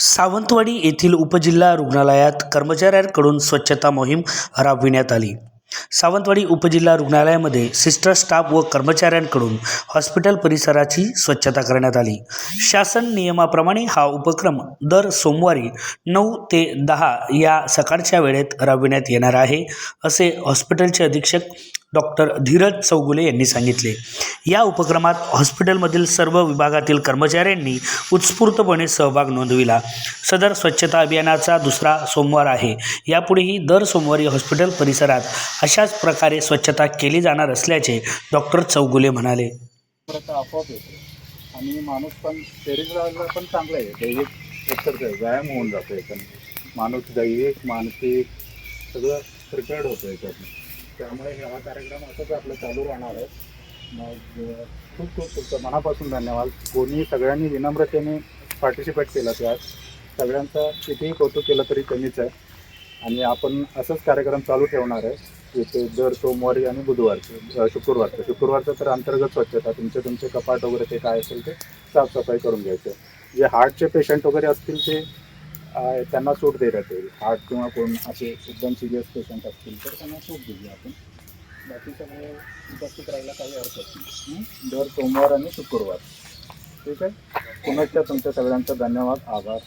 सावंतवाडी येथील उपजिल्हा रुग्णालयात कर्मचाऱ्यांकडून स्वच्छता मोहीम राबविण्यात आली. सावंतवाडी उपजिल्हा रुग्णालयामध्ये सिस्टर स्टाफ व कर्मचाऱ्यांकडून हॉस्पिटल परिसराची स्वच्छता करण्यात आली. शासन नियमाप्रमाणे हा उपक्रम दर सोमवारी नऊ ते दहा या सकाळच्या वेळेत राबविण्यात येणार आहे असे हॉस्पिटलचे अधीक्षक डॉक्टर धीरज चौगुले यांनी सांगितले. या उपक्रमात हॉस्पिटलमधील सर्व विभागातील कर्मचाऱ्यांनी उत्स्फूर्तपणे सहभाग नोंदविला. सदर स्वच्छता अभियानाचा दुसरा सोमवार आहे. यापुढेही दर सोमवारी हॉस्पिटल परिसरात अशाच प्रकारे स्वच्छता केली जाणार असल्याचे डॉक्टर चौगुले म्हणाले. परत आपोआप येतो. आणि माणूस पण शरीराला पण चांगलं आहे. दैहिक एक्सरसाइज व्यायाम होऊन जातो आहे माणूस दैहिक मानसिक सगळं प्रिपेअर्ड होतं याच्यातून त्यामुळे हा कार्यक्रम असंच आपलं चालू राहणार आहे. मग खूप खूप तुमचं मनापासून धन्यवाद. कोणी सगळ्यांनी विनम्रतेने पार्टिसिपेट केलं त्यात. सगळ्यांचा कितीही कौतुक केलं तरी कमीच आहे. आणि आपण असंच कार्यक्रम चालू ठेवणार आहे. इथे दर सोमवारी आणि बुधवारचं शुक्रवारचं. शुक्रवारचं तर अंतर्गत स्वच्छता. तुमचे तुमचे कपाट वगैरे ते काय असेल ते साफसफाई करून घ्यायचं. जे हार्टचे पेशंट वगैरे असतील ते त्यांना सूट देण्यात येईल हार्ट किंवा कोण असे एकदम सिरियस पेशंट असतील तर त्यांना सूट दिली आपण. बाकी सगळे उपस्थित राहायला काही हरकत नाही. दर सोमवार आणि शुक्रवार. ठीक आहे? पुनश्च तुमच्या सगळ्यांचा धन्यवाद. आभार.